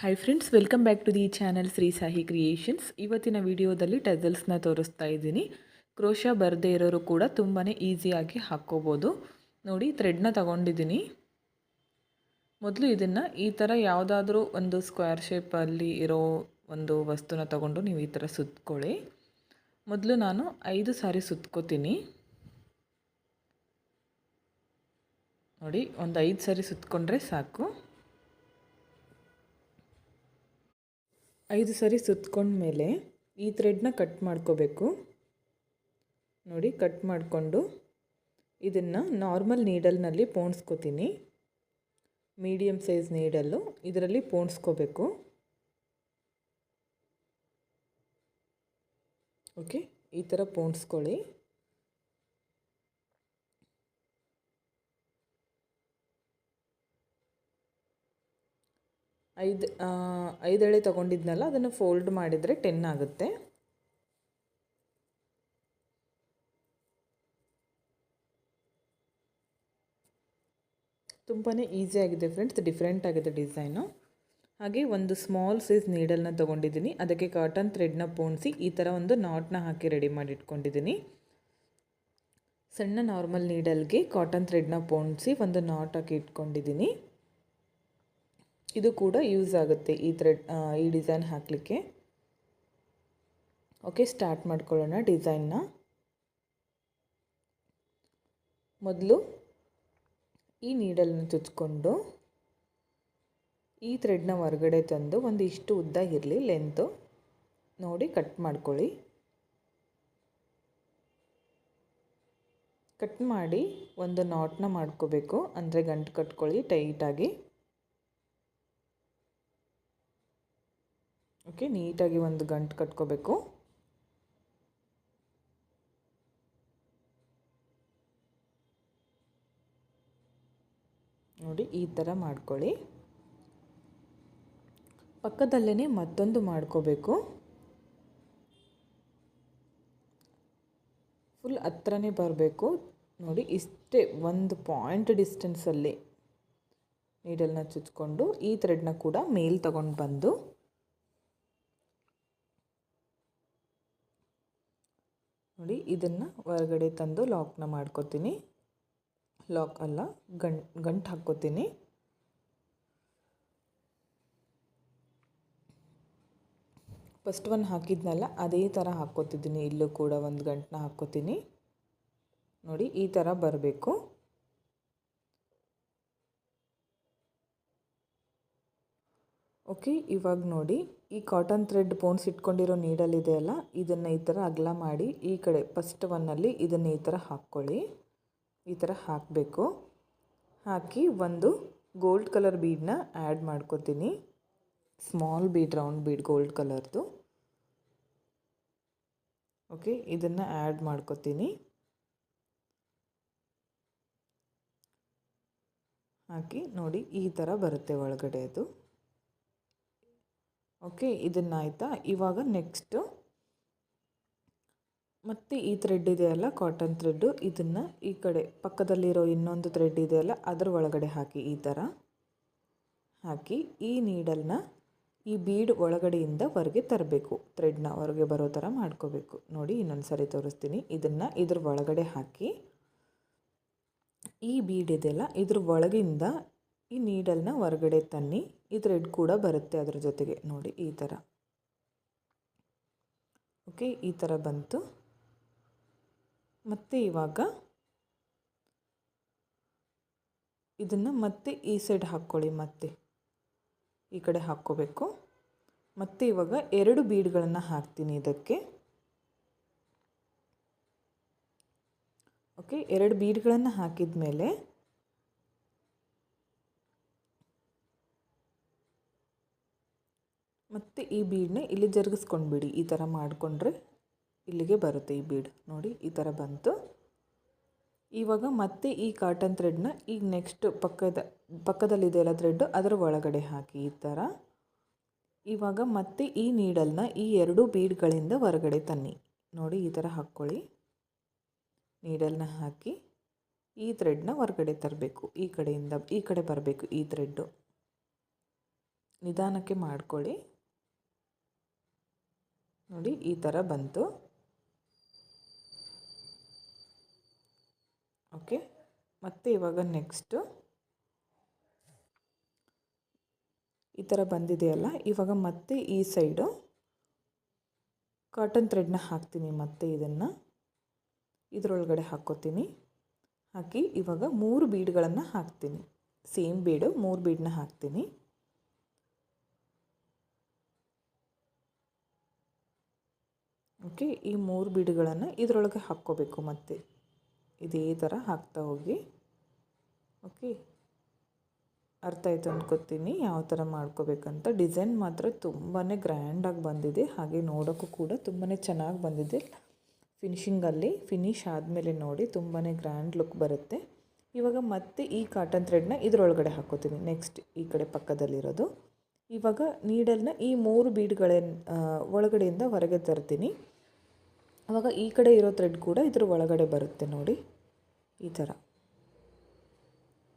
Hi friends welcome back to the channel Shri Sahi creations ಇವತ್ತಿನ ವಿಡಿಯೋದಲ್ಲಿ ಟೆಸಲ್ಸ್ನ ತೋರಿಸ್ತಾ ಇದ್ದೀನಿ. ಕ್ರೋಶ ಬರದೇ ಇರೋರು ಕೂಡ ತುಂಬಾ ಈಸಿಯಾಗಿ ಹಾಕ್ಕೋಬೋದು. ನೋಡಿ ಥ್ರೆಡ್ನ ತಗೊಂಡಿದ್ದೀನಿ. ಮೊದಲು ಇದನ್ನು ಈ ಥರ ಯಾವುದಾದ್ರೂ ಒಂದು ಸ್ಕ್ವೇರ್ ಶೇಪಲ್ಲಿ ಇರೋ ಒಂದು ವಸ್ತುನ ತಗೊಂಡು ನೀವು ಈ ಥರ ಸುತ್ಕೊಳ್ಳಿ. ಮೊದಲು ನಾನು ಐದು ಸಾರಿ ಸುತ್ಕೋತೀನಿ. ನೋಡಿ, ಒಂದು ಐದು ಸಾರಿ ಸುತ್ಕೊಂಡ್ರೆ ಸಾಕು. ಐದು ಸರಿ ಸುತ್ಕೊಂಡ್ಮೇಲೆ ಈ ಥ್ರೆಡ್ನ ಕಟ್ ಮಾಡ್ಕೋಬೇಕು. ನೋಡಿ ಕಟ್ ಮಾಡಿಕೊಂಡು ಇದನ್ನು ನಾರ್ಮಲ್ ನೀಡಲ್ನಲ್ಲಿ ಪೋಣಿಸ್ಕೋತೀನಿ. ಮೀಡಿಯಮ್ ಸೈಜ್ ನೀಡಲ್ಲು ಇದರಲ್ಲಿ ಪೋಣಿಸ್ಕೋಬೇಕು. ಓಕೆ ಈ ಥರ ಪೋಣಿಸ್ಕೊಳ್ಳಿ. ಐದು ಐದು ಎಳೆ ತೊಗೊಂಡಿದ್ನಲ್ಲ, ಅದನ್ನು ಫೋಲ್ಡ್ ಮಾಡಿದರೆ ಟೆನ್ ಆಗುತ್ತೆ. ತುಂಬಾ ಈಸಿಯಾಗಿದೆ ಫ್ರೆಂಡ್ಸ್ ಡಿಫ್ರೆಂಟ್ ಆಗಿದೆ ಡಿಸೈನು ಹಾಗೆ ಒಂದು ಸ್ಮಾಲ್ ಸೈಜ್ ನೀಡಲ್ನ ತೊಗೊಂಡಿದ್ದೀನಿ. ಅದಕ್ಕೆ ಕಾಟನ್ ಥ್ರೆಡ್ನ ಪೋಣಿಸಿ ಈ ಥರ ಒಂದು ನಾಟ್ನ ಹಾಕಿ ರೆಡಿ ಮಾಡಿ ಇಟ್ಕೊಂಡಿದ್ದೀನಿ. ಸಣ್ಣ ನಾರ್ಮಲ್ ನೀಡಲ್ಗೆ ಕಾಟನ್ ಥ್ರೆಡ್ನ ಪೋಣಿಸಿ ಒಂದು ನಾಟ್ ಹಾಕಿ ಇಟ್ಕೊಂಡಿದ್ದೀನಿ. ಇದು ಕೂಡ ಯೂಸ್ ಆಗುತ್ತೆ ಈ ಥ್ರೆಡ್ ಈ ಡಿಸೈನ್ ಹಾಕಲಿಕ್ಕೆ. ಓಕೆ ಸ್ಟಾರ್ಟ್ ಮಾಡ್ಕೊಳ್ಳೋಣ ಡಿಸೈನ್ನ ಮೊದಲು ಈ ನೀಡಲನ್ನು ಚುಚ್ಕೊಂಡು ಈ ಥ್ರೆಡ್ನ ಹೊರಗಡೆ ತಂದು ಒಂದು ಇಷ್ಟು ಉದ್ದ ಇರಲಿ ಲೆಂತು ನೋಡಿ ಕಟ್ ಮಾಡ್ಕೊಳ್ಳಿ. ಕಟ್ ಮಾಡಿ ಒಂದು ನಾಟ್ನ ಮಾಡ್ಕೋಬೇಕು, ಅಂದರೆ ಗಂಟು ಕಟ್ಕೊಳ್ಳಿ ಟೈಟಾಗಿ ಓಕೆ ನೀಟಾಗಿ ಒಂದು ಗಂಟು ಕಟ್ಕೋಬೇಕು. ನೋಡಿ, ಈ ಥರ ಮಾಡ್ಕೊಳ್ಳಿ. ಪಕ್ಕದಲ್ಲೇ ಮತ್ತೊಂದು ಮಾಡ್ಕೋಬೇಕು. ಫುಲ್ ಹತ್ರನೇ ಬರಬೇಕು. ನೋಡಿ, ಇಷ್ಟೇ ಒಂದು ಪಾಯಿಂಟ್ ಡಿಸ್ಟೆನ್ಸಲ್ಲಿ ನೀಡಲ್ನ ಚುಚ್ಕೊಂಡು ಈ ಥ್ರೆಡ್ನ ಕೂಡ ಮೇಲ್ ತಗೊಂಡು ಬಂದು ನೋಡಿ, ಇದನ್ನು ಹೊರಗಡೆ ತಂದು ಲಾಕ್ನ ಮಾಡ್ಕೋತೀನಿ. ಲಾಕ್ ಅಲ್ಲ, ಗಂಟು ಗಂಟು ಹಾಕ್ಕೋತೀನಿ. ಫಸ್ಟ್ ಒನ್ ಹಾಕಿದ್ನಲ್ಲ, ಅದೇ ಥರ ಹಾಕ್ಕೋತಿದ್ದೀನಿ. ಇಲ್ಲೂ ಕೂಡ ಒಂದು ಗಂಟನ್ನ ಹಾಕ್ಕೋತೀನಿ. ನೋಡಿ, ಈ ಥರ ಬರಬೇಕು. ಓಕೆ ಇವಾಗ ನೋಡಿ, ಈ ಕಾಟನ್ ಥ್ರೆಡ್ ಪೋನ್ಸ್ ಇಟ್ಕೊಂಡಿರೋ ನೀಡಲ್ ಇದೆಯಲ್ಲ ಇದನ್ನು ಈ ಥರ ಅಗಲ ಮಾಡಿ, ಈ ಕಡೆ ಫಸ್ಟ್ ಒನ್ನಲ್ಲಿ ಇದನ್ನು ಈ ಥರ ಹಾಕ್ಕೊಳ್ಳಿ. ಈ ಥರ ಹಾಕಬೇಕು. ಹಾಕಿ ಒಂದು ಗೋಲ್ಡ್ ಕಲರ್ ಬೀಡನ್ನ ಆ್ಯಡ್ ಮಾಡ್ಕೋತೀನಿ. Small bead round bead gold ಕಲರ್ದು ಓಕೆ ಇದನ್ನು ಆ್ಯಡ್ ಮಾಡ್ಕೋತೀನಿ. ಹಾಕಿ ನೋಡಿ ಈ ಥರ ಬರುತ್ತೆ ಒಳಗಡೆ ಅದು. ಓಕೆ ಇದನ್ನಾಯ್ತಾ? ಇವಾಗ ನೆಕ್ಸ್ಟು ಮತ್ತು ಈ ಥ್ರೆಡ್ ಇದೆಯಲ್ಲ ಕಾಟನ್ ಥ್ರೆಡ್ಡು ಇದನ್ನು ಈ ಕಡೆ ಪಕ್ಕದಲ್ಲಿರೋ ಇನ್ನೊಂದು ಥ್ರೆಡ್ ಇದೆಯಲ್ಲ ಅದರ ಒಳಗಡೆ ಹಾಕಿ ಈ ಥರ ಹಾಕಿ ಈ ನೀಡಲ್ನ ಈ ಬೀಡ್ ಒಳಗಡೆಯಿಂದ ಹೊರಗೆ ತರಬೇಕು. ಥ್ರೆಡ್ನ ಹೊರಗೆ ಬರೋ ಥರ ಮಾಡ್ಕೋಬೇಕು. ನೋಡಿ ಇನ್ನೊಂದು ಸರಿ ತೋರಿಸ್ತೀನಿ. ಇದನ್ನು ಇದ್ರ ಒಳಗಡೆ ಹಾಕಿ ಈ ಬೀಡ್ ಇದೆಯಲ್ಲ, ಇದ್ರ ಒಳಗಿಂದ ಈ ನೀಡಲ್ನ ಹೊರಗಡೆ ತನ್ನಿ, ಈ ಥ್ರೆಡ್ ಕೂಡ ಬರುತ್ತೆ ಅದರ ಜೊತೆಗೆ. ನೋಡಿ, ಈ ಥರ ಓಕೆ ಈ ಥರ ಬಂತು. ಮತ್ತು ಇವಾಗ ಇದನ್ನು ಮತ್ತೆ ಈ ಸೈಡ್ ಹಾಕ್ಕೊಳ್ಳಿ, ಮತ್ತೆ. ಈ ಕಡೆ ಹಾಕ್ಕೋಬೇಕು. ಮತ್ತೆ ಇವಾಗ ಎರಡು ಬೀಡ್ಗಳನ್ನು ಹಾಕ್ತೀನಿ ಇದಕ್ಕೆ. ಓಕೆ ಎರಡು ಬೀಡ್ಗಳನ್ನು ಹಾಕಿದ ಮೇಲೆ ಮತ್ತು ಈ ಬೀಡನ್ನ ಇಲ್ಲಿ ಜರುಗಿಸ್ಕೊಂಡ್ಬಿಡಿ. ಈ ಥರ ಮಾಡಿಕೊಂಡ್ರೆ ಇಲ್ಲಿಗೆ ಬರುತ್ತೆ ಈ ಬೀಡ್. ನೋಡಿ, ಈ ಥರ ಬಂತು. ಇವಾಗ ಮತ್ತೆ ಈ ಕಾಟನ್ ಥ್ರೆಡ್ನ ಈಗ ನೆಕ್ಸ್ಟ್ ಪಕ್ಕದ ಪಕ್ಕದಲ್ಲಿದೆಯಲ್ಲ ಥ್ರೆಡ್ ಅದರ ಒಳಗಡೆ ಹಾಕಿ ಈ ಥರ ಇವಾಗ ಮತ್ತೆ ಈ ನೀಡಲ್ನ ಈ ಎರಡು ಬೀಡ್ಗಳಿಂದ ಹೊರಗಡೆ ತನ್ನಿ. ನೋಡಿ, ಈ ಥರ ಹಾಕ್ಕೊಳ್ಳಿ. ನೀಡಲ್ನ ಹಾಕಿ ಈ ಥ್ರೆಡ್ನ ಹೊರಗಡೆ ತರಬೇಕು. ಈ ಕಡೆಯಿಂದ, ಈ ಕಡೆ ಬರಬೇಕು ಈ ಥ್ರೆಡ್ಡು ನಿಧಾನಕ್ಕೆ ಮಾಡ್ಕೊಳ್ಳಿ. ನೋಡಿ, ಈ ಥರ ಬಂತು. ಓಕೆ ಮತ್ತು ಇವಾಗ ನೆಕ್ಸ್ಟು ಈ ಥರ ಬಂದಿದೆಯಲ್ಲ, ಇವಾಗ ಮತ್ತೆ ಈ ಸೈಡು ಕಾಟನ್ ಥ್ರೆಡ್ನ ಹಾಕ್ತೀನಿ ಮತ್ತೆ ಇದನ್ನು. ಇದರೊಳಗಡೆ ಹಾಕ್ಕೋತೀನಿ ಹಾಕಿ ಇವಾಗ ಮೂರು ಬೀಡ್ಗಳನ್ನು ಹಾಕ್ತೀನಿ. ಸೇಮ್ ಬೀಡು ಮೂರು ಬೀಡನ್ನ ಹಾಕ್ತೀನಿ. ಓಕೆ, ಈ ಮೂರು ಬೀಡುಗಳನ್ನು ಇದರೊಳಗೆ ಹಾಕ್ಕೋಬೇಕು ಮತ್ತೆ. ಇದೇ ಥರ ಹಾಕ್ತಾ ಹೋಗಿ. ಓಕೆ, ಅರ್ಥ ಆಯಿತು ಅಂದ್ಕೋತೀನಿ ಯಾವ ಥರ ಮಾಡ್ಕೋಬೇಕಂತ. ಡಿಸೈನ್ ಮಾತ್ರ ತುಂಬಾ ಗ್ರ್ಯಾಂಡಾಗಿ ಬಂದಿದೆ. ಹಾಗೆ ನೋಡೋಕ್ಕೂ ಕೂಡ ತುಂಬಾ ಚೆನ್ನಾಗಿ ಬಂದಿದೆ. ಫಿನಿಷಿಂಗಲ್ಲಿ ಫಿನಿಷ್ ಆದಮೇಲೆ ನೋಡಿ ತುಂಬಾ ಗ್ರ್ಯಾಂಡ್ ಲುಕ್ ಬರುತ್ತೆ. ಇವಾಗ ಮತ್ತೆ ಈ ಕಾಟನ್ ಥ್ರೆಡ್ನ ಇದರೊಳಗಡೆ ಹಾಕ್ಕೋತೀನಿ. ನೆಕ್ಸ್ಟ್ ಈ ಕಡೆ ಪಕ್ಕದಲ್ಲಿರೋದು. ಇವಾಗ ನೀಡಲ್ನ ಈ ಮೂರು ಬೀಡ್ಗಳ ಒಳಗಡೆಯಿಂದ ಹೊರಗೆ ತರ್ತೀನಿ. ಆವಾಗ ಈ ಕಡೆ ಇರೋ ಥ್ರೆಡ್ ಕೂಡ ಇದ್ರ ಒಳಗಡೆ ಬರುತ್ತೆ ನೋಡಿ. ಈ ಥರ.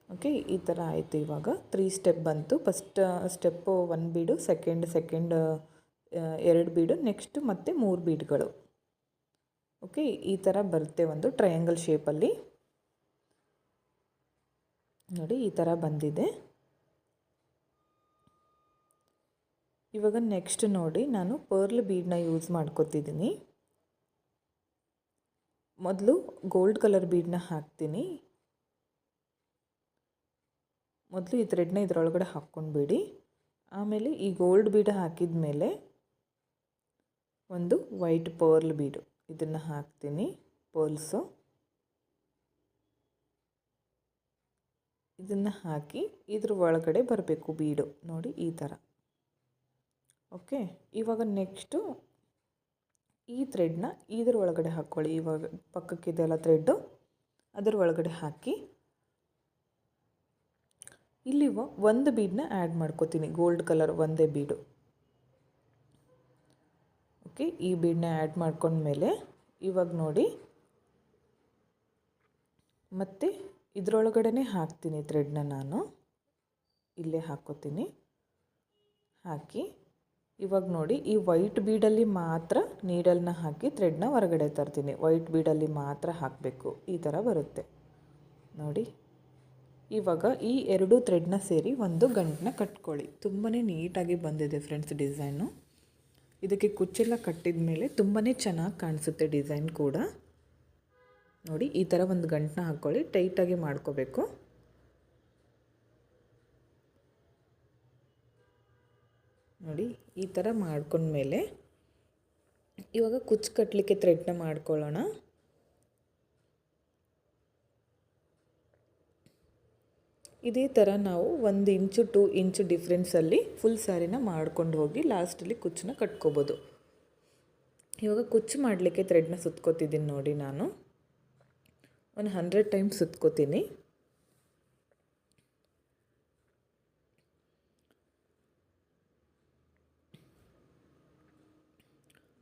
ಓಕೆ ಈ ಥರ ಆಯಿತು ಇವಾಗ. ತ್ರೀ ಸ್ಟೆಪ್ ಬಂತು. First step one bead second second ಎರಡು ಬೀಡು ನೆಕ್ಸ್ಟ್ ಮತ್ತು ಮೂರು ಬೀಡ್ಗಳು ಓಕೆ ಈ ಥರ ಬರುತ್ತೆ ಒಂದು ಟ್ರಯಾಂಗಲ್ ಶೇಪಲ್ಲಿ ನೋಡಿ, ಈ ಥರ ಬಂದಿದೆ. ಇವಾಗ ನೆಕ್ಸ್ಟ್ ನೋಡಿ, ನಾನು ಪರ್ಲ್ ಬೀಡನ್ನ ಯೂಸ್ ಮಾಡ್ಕೊತಿದ್ದೀನಿ. ಮೊದಲು ಗೋಲ್ಡ್ ಕಲರ್ ಬೀಡನ್ನ ಹಾಕ್ತೀನಿ. ಮೊದಲು ಈ ಥ್ರೆಡ್ನ ಇದರೊಳಗಡೆ ಹಾಕ್ಕೊಂಡ್ಬಿಡಿ. ಆಮೇಲೆ ಈ ಗೋಲ್ಡ್ ಬೀಡ ಹಾಕಿದ ಮೇಲೆ ಒಂದು ವೈಟ್ ಪರ್ಲ್ ಬೀಡು ಇದನ್ನು ಹಾಕ್ತೀನಿ ಪರ್ಲ್ಸು ಇದನ್ನು ಹಾಕಿ ಇದ್ರ ಒಳಗಡೆ ಬರಬೇಕು ಬೀಡು ನೋಡಿ ಈ ಥರ ಓಕೆ ಇವಾಗ ನೆಕ್ಸ್ಟು ಈ ಥ್ರೆಡ್ನ ಇದ್ರ ಒಳಗಡೆ ಹಾಕ್ಕೊಳ್ಳಿ ಇವಾಗ ಪಕ್ಕಕ್ಕಿದೆಲ್ಲ ಥ್ರೆಡ್ಡು ಅದರ ಒಳಗಡೆ ಹಾಕಿ. ಇಲ್ಲಿ ಒಂದು ಬೀಡನ್ನ ಆ್ಯಡ್ ಮಾಡ್ಕೋತೀನಿ. ಗೋಲ್ಡ್ ಕಲರ್ ಒಂದೇ ಬೀಡು ಓಕೆ ಈ ಬೀಡನ್ನ ಆ್ಯಡ್ ಮಾಡ್ಕೊಂಡ್ಮೇಲೆ ಇವಾಗ ನೋಡಿ. ಮತ್ತು ಇದರೊಳಗಡೆ ಹಾಕ್ತೀನಿ ಥ್ರೆಡ್ನ ನಾನು. ಇಲ್ಲೇ ಹಾಕ್ಕೋತೀನಿ. ಹಾಕಿ. ಇವಾಗ ನೋಡಿ, ಈ ವೈಟ್ ಬೀಡಲ್ಲಿ ಮಾತ್ರ ನೀಡಲ್ನ ಹಾಕಿ ಥ್ರೆಡ್ನ ಹೊರಗಡೆ ತರ್ತೀನಿ. ವೈಟ್ ಬೀಡಲ್ಲಿ ಮಾತ್ರ ಹಾಕಬೇಕು. ಈ ಥರ ಬರುತ್ತೆ. ನೋಡಿ. ಇವಾಗ ಈ ಎರಡು ಥ್ರೆಡ್ನ ಸೇರಿ ಒಂದು ಗಂಟನ್ನ ಕಟ್ಕೊಳ್ಳಿ. ತುಂಬಾ ನೀಟಾಗಿ ಬಂದಿದೆ ಫ್ರೆಂಡ್ಸ್ ಡಿಸೈನು ಇದಕ್ಕೆ ಕುಚ್ಚೆಲ್ಲ ಕಟ್ಟಿದ ಮೇಲೆ ತುಂಬಾ ಚೆನ್ನಾಗಿ ಕಾಣಿಸುತ್ತೆ ಡಿಸೈನ್ ಕೂಡ. ನೋಡಿ, ಈ ಥರ ಒಂದು ಗಂಟನ್ನ ಹಾಕ್ಕೊಳ್ಳಿ. ಟೈಟಾಗಿ ಮಾಡ್ಕೋಬೇಕು. ನೋಡಿ ಈ ಥರ ಮಾಡ್ಕೊಂಡ್ಮೇಲೆ ಇವಾಗ ಕುಚ್ಚು ಕಟ್ಟಲಿಕ್ಕೆ ಥ್ರೆಡ್ನ ಮಾಡ್ಕೊಳ್ಳೋಣ. ಇದೇ ಥರ ನಾವು ಒಂದು ಇಂಚು, ಟೂ ಇಂಚು ಡಿಫ್ರೆನ್ಸಲ್ಲಿ ಫುಲ್ ಸ್ಯಾರಿನ ಮಾಡ್ಕೊಂಡು ಹೋಗಿ ಲಾಸ್ಟಲ್ಲಿ ಕುಚ್ಚನ್ನ ಕಟ್ಕೋಬೋದು. ಇವಾಗ ಕುಚ್ಚು ಮಾಡಲಿಕ್ಕೆ ಥ್ರೆಡ್ನ ಸುತ್ಕೋತಿದ್ದೀನಿ ನೋಡಿ ನಾನು. ಒಂದು ಹಂಡ್ರೆಡ್ ಟೈಮ್ಸ್ ಸುತ್ಕೋತೀನಿ.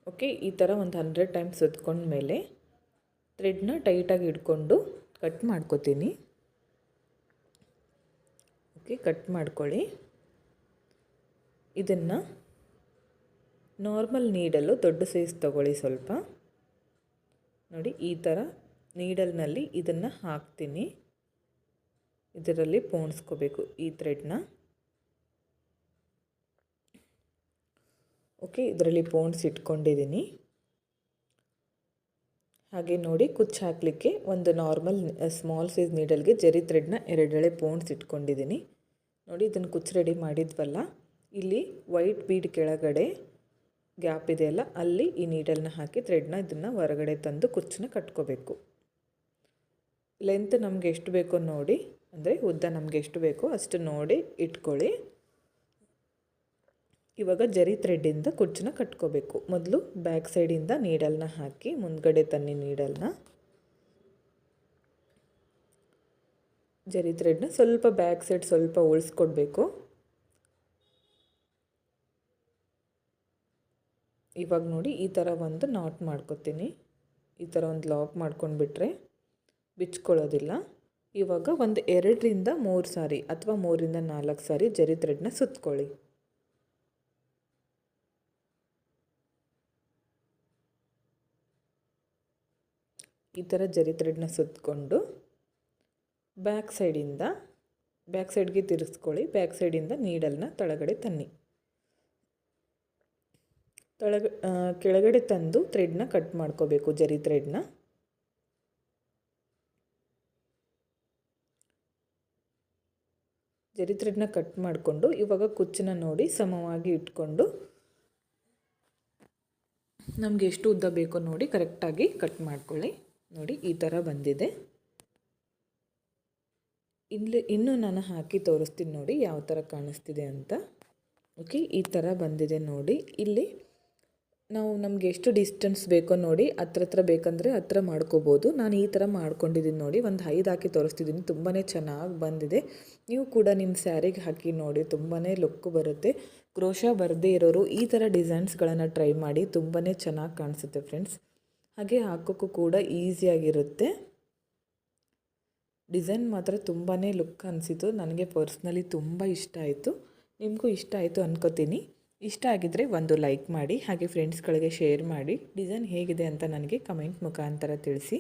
ಓಕೆ ಈ ಥರ ಒಂದು ಹಂಡ್ರೆಡ್ ಟೈಮ್ಸ್ ಸುತ್ಕೊಂಡ್ಮೇಲೆ ಥ್ರೆಡ್ನ ಟೈಟಾಗಿ ಹಿಡ್ಕೊಂಡು ಕಟ್ ಮಾಡ್ಕೋತೀನಿ. ಓಕೆ ಕಟ್ ಮಾಡ್ಕೊಳ್ಳಿ. ಇದನ್ನು ನಾರ್ಮಲ್ ನೀಡಲು ದೊಡ್ಡ ಸೈಜ್ ತಗೊಳ್ಳಿ ಸ್ವಲ್ಪ. ನೋಡಿ, ಈ ಥರ ನೀಡಲ್ನಲ್ಲಿ ಇದನ್ನು ಹಾಕ್ತೀನಿ. ಇದರಲ್ಲಿ ಪೋಣಿಸ್ಕೋಬೇಕು ಈ ಥ್ರೆಡ್ನ ಓಕೆ, ಇದರಲ್ಲಿ ಪೋಂಡ್ಸ್ ಇಟ್ಕೊಂಡಿದ್ದೀನಿ. ಹಾಗೆ ನೋಡಿ, ಕುಚ್ಚು ಹಾಕಲಿಕ್ಕೆ ಒಂದು ನಾರ್ಮಲ್ ಸ್ಮಾಲ್ ಸೈಜ್ ನೀಡಲ್ಗೆ ಜರಿ ಥ್ರೆಡ್ನ ಎರಡೆಳೆ ಪೋಂಡ್ಸ್ ಇಟ್ಕೊಂಡಿದ್ದೀನಿ. ನೋಡಿ, ಇದನ್ನು ಕುಚ್ಚು ರೆಡಿ ಮಾಡಿದ್ವಲ್ಲ? ಇಲ್ಲಿ ವೈಟ್ ಬೀಡ್ ಕೆಳಗಡೆ ಗ್ಯಾಪ್ ಇದೆಯಲ್ಲ ಅಲ್ಲಿ ಈ ನೀಡಲ್ನ ಹಾಕಿ ಥ್ರೆಡ್ನ ಇದನ್ನು ಹೊರಗಡೆ ತಂದು ಕುಚ್ಚನ್ನ ಕಟ್ಕೋಬೇಕು. ಲೆಂತ್ ನಮಗೆ ಎಷ್ಟು ಬೇಕೋ ನೋಡಿ, ಅಂದರೆ ಉದ್ದ ನಮಗೆ ಎಷ್ಟು ಬೇಕೋ ಅಷ್ಟು ನೋಡಿ ಇಟ್ಕೊಳ್ಳಿ. ಇವಾಗ ಜರಿ ಥ್ರೆಡ್ಡಿಂದ ಕುಚ್ಚನ್ನ ಕಟ್ಕೋಬೇಕು. ಮೊದಲು ಬ್ಯಾಕ್ ಸೈಡಿಂದ ನೀಡಲ್ನ ಹಾಕಿ, ಮುಂದ್ಗಡೆ ತನ್ನಿ ನೀಡಲ್ನ. ಜರಿ ಥ್ರೆಡ್ನ ಸ್ವಲ್ಪ ಬ್ಯಾಕ್ ಸೈಡ್ ಸ್ವಲ್ಪ ಉಳಿಸ್ಕೊಡ್ಬೇಕು. ಇವಾಗ ನೋಡಿ, ಈ ಥರ ಒಂದು ನಾಟ್ ಮಾಡ್ಕೊತೀನಿ. ಈ ಥರ ಒಂದು ಲಾಕ್ ಮಾಡ್ಕೊಂಡ್ಬಿಟ್ರೆ ಬಿಚ್ಕೊಳ್ಳೋದಿಲ್ಲ. ಇವಾಗ ಒಂದು ಎರಡರಿಂದ ಮೂರು ಸಾರಿ ಅಥವಾ ಮೂರಿಂದ ನಾಲ್ಕು ಸಾರಿ ಜರಿ ಥ್ರೆಡ್ನ ಸುತ್ಕೊಳ್ಳಿ. ಈ ಥರ ಜರಿ ಥ್ರೆಡ್ನ ಸುತ್ತಕೊಂಡು ಬ್ಯಾಕ್ ಸೈಡಿಂದ ಬ್ಯಾಕ್ ಸೈಡ್ಗೆ ತಿರುಗಿಸ್ಕೊಳ್ಳಿ ಬ್ಯಾಕ್ ಸೈಡಿಂದ ನೀಡಲ್ನ ತಳಗಡೆ ತನ್ನಿ. ತಳಗ ಕೆಳಗಡೆ ತಂದು ಥ್ರೆಡ್ನ ಕಟ್ ಮಾಡ್ಕೋಬೇಕು, ಜರಿ ಥ್ರೆಡ್ನ ಜರಿ ಥ್ರೆಡ್ನ ಕಟ್ ಮಾಡಿಕೊಂಡು ಇವಾಗ ಕುಚ್ಚನ್ನ ನೋಡಿ ಸಮವಾಗಿ ಇಟ್ಕೊಂಡು ನಮಗೆ ಎಷ್ಟು ಉದ್ದ ಬೇಕೋ ನೋಡಿ ಕರೆಕ್ಟಾಗಿ ಕಟ್ ಮಾಡ್ಕೊಳ್ಳಿ. ನೋಡಿ, ಈ ಥರ ಬಂದಿದೆ. ಇಲ್ಲಿ ಇನ್ನೂ ನಾನು ಹಾಕಿ ತೋರಿಸ್ತೀನಿ ನೋಡಿ ಯಾವ ಥರ ಕಾಣಿಸ್ತಿದೆ ಅಂತ. ಓಕೆ ಈ ಥರ ಬಂದಿದೆ ನೋಡಿ. ಇಲ್ಲಿ ನಾವು ನಮಗೆ ಎಷ್ಟು ಡಿಸ್ಟೆನ್ಸ್ ಬೇಕೋ ನೋಡಿ, ಹತ್ರ ಹತ್ರ ಬೇಕಂದರೆ ಹತ್ರ ಮಾಡ್ಕೋಬೋದು. ನಾನು ಈ ಥರ ಮಾಡ್ಕೊಂಡಿದ್ದೀನಿ ನೋಡಿ, ಒಂದು ಐದು ಹಾಕಿ ತೋರಿಸ್ತಿದ್ದೀನಿ. ತುಂಬಾ ಚೆನ್ನಾಗಿ ಬಂದಿದೆ. ನೀವು ಕೂಡ ನಿಮ್ಮ ಸ್ಯಾರಿಗೆ ಹಾಕಿ ನೋಡಿ ತುಂಬಾ ಲುಕ್ ಬರುತ್ತೆ. ಕ್ರೋಶ ಬರದೇ ಇರೋರು ಈ ಥರ ಡಿಸೈನ್ಸ್ಗಳನ್ನು ಟ್ರೈ ಮಾಡಿ ತುಂಬಾ ಚೆನ್ನಾಗಿ ಕಾಣಿಸುತ್ತೆ ಫ್ರೆಂಡ್ಸ್ ಹಾಗೆ ಹಾಕೋಕ್ಕೂ ಕೂಡ ಈಸಿಯಾಗಿರುತ್ತೆ ಡಿಸೈನ್ ಮಾತ್ರ ತುಂಬಾ ಲುಕ್ ಅನಿಸಿತು ನನಗೆ ಪರ್ಸ್ನಲಿ ತುಂಬ ಇಷ್ಟ ಆಯಿತು. ನಿಮಗೂ ಇಷ್ಟ ಆಯಿತು ಅನ್ಕೋತೀನಿ. ಇಷ್ಟ ಆಗಿದ್ದರೆ ಒಂದು ಲೈಕ್ ಮಾಡಿ, ಹಾಗೆ ಫ್ರೆಂಡ್ಸ್ಗಳಿಗೆ ಶೇರ್ ಮಾಡಿ. ಡಿಸೈನ್ ಹೇಗಿದೆ ಅಂತ ನನಗೆ ಕಮೆಂಟ್ ಮುಖಾಂತರ ತಿಳಿಸಿ.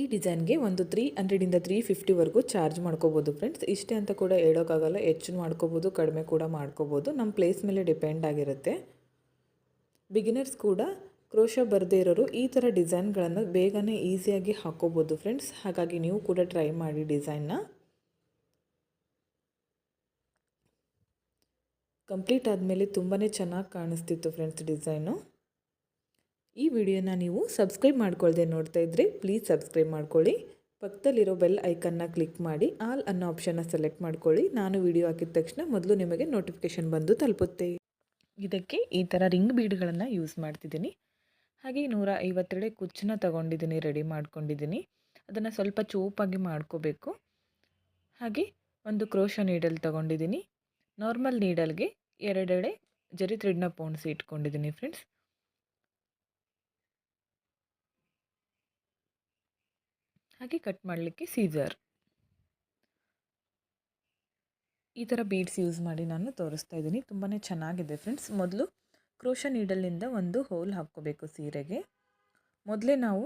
ಈ ಡಿಸೈನ್ಗೆ ಒಂದು ತ್ರೀ ಹಂಡ್ರೆಡಿಂದ ತ್ರೀ ಫಿಫ್ಟಿವರೆಗೂ ಚಾರ್ಜ್ ಮಾಡ್ಕೋಬೋದು ಫ್ರೆಂಡ್ಸ್ ಇಷ್ಟೇ ಅಂತ ಕೂಡ ಹೇಳೋಕ್ಕಾಗಲ್ಲ. ಹೆಚ್ಚು ಮಾಡ್ಕೋಬೋದು, ಕಡಿಮೆ ಕೂಡ ಮಾಡ್ಕೋಬೋದು. ನಮ್ಮ ಪ್ಲೇಸ್ ಮೇಲೆ ಡಿಪೆಂಡ್ ಆಗಿರುತ್ತೆ. ಬಿಗಿನರ್ಸ್ ಕೂಡ ಕ್ರೋಶ ಬರದೇ ಇರೋರು ಈ ಥರ ಡಿಸೈನ್ಗಳನ್ನು ಬೇಗನೆ ಈಸಿಯಾಗಿ ಹಾಕೋಬೋದು ಫ್ರೆಂಡ್ಸ್. ಹಾಗಾಗಿ ನೀವು ಕೂಡ ಟ್ರೈ ಮಾಡಿ ಡಿಸೈನ್ನ. ಕಂಪ್ಲೀಟ್ ಆದಮೇಲೆ ತುಂಬಾ ಚೆನ್ನಾಗಿ ಕಾಣಿಸ್ತಿತ್ತು ಫ್ರೆಂಡ್ಸ್ ಡಿಸೈನು. ಈ ವಿಡಿಯೋನ ನೀವು ಸಬ್ಸ್ಕ್ರೈಬ್ ಮಾಡ್ಕೊಳ್ದೆ ನೋಡ್ತಾ ಇದ್ದರೆ ಪ್ಲೀಸ್ ಸಬ್ಸ್ಕ್ರೈಬ್ ಮಾಡ್ಕೊಳ್ಳಿ. ಪಕ್ಕದಲ್ಲಿರೋ ಬೆಲ್ ಐಕನ್ನ ಕ್ಲಿಕ್ ಮಾಡಿ, ಆಲ್ ಅನ್ನೋ ಆಪ್ಷನ್ನ ಸೆಲೆಕ್ಟ್ ಮಾಡ್ಕೊಳ್ಳಿ. ನಾನು ವಿಡಿಯೋ ಹಾಕಿದ ತಕ್ಷಣ ಮೊದಲು ನಿಮಗೆ ನೋಟಿಫಿಕೇಷನ್ ಬಂದು ತಲುಪುತ್ತೆ. ಇದಕ್ಕೆ ಈ ಥರ ರಿಂಗ್ ಬೀಡ್ಗಳನ್ನು ಯೂಸ್ ಮಾಡ್ತಿದ್ದೀನಿ. ಹಾಗೆ ನೂರ ಐವತ್ತೆರಡೆ ಕುಚ್ಚನ್ನ ತಗೊಂಡಿದ್ದೀನಿ ರೆಡಿ ಮಾಡ್ಕೊಂಡಿದ್ದೀನಿ ಅದನ್ನು ಸ್ವಲ್ಪ ಚೂಪಾಗಿ ಮಾಡ್ಕೋಬೇಕು. ಹಾಗೆ ಒಂದು ಕ್ರೋಶ ನೀಡಲ್ ತಗೊಂಡಿದ್ದೀನಿ ನಾರ್ಮಲ್ ನೀಡಲ್ಗೆ ಎರಡೆಡೆ ಜರಿ ಥ್ರೆಡ್ನ ಪೋಣಿಸಿ ಇಟ್ಕೊಂಡಿದ್ದೀನಿ ಫ್ರೆಂಡ್ಸ್ ಹಾಗೆ ಕಟ್ ಮಾಡಲಿಕ್ಕೆ ಸೀಸರ್ ಈ ಥರ ಬೀಡ್ಸ್ ಯೂಸ್ ಮಾಡಿ ನಾನು ತೋರಿಸ್ತಾ ಇದ್ದೀನಿ. ತುಂಬಾ ಚೆನ್ನಾಗಿದೆ ಫ್ರೆಂಡ್ಸ್ ಮೊದಲು ಕ್ರೋಶ ನೀಡಲ್ನಿಂದ ಒಂದು ಹೋಲ್ ಹಾಕ್ಕೋಬೇಕು ಸೀರೆಗೆ. ಮೊದಲೇ ನಾವು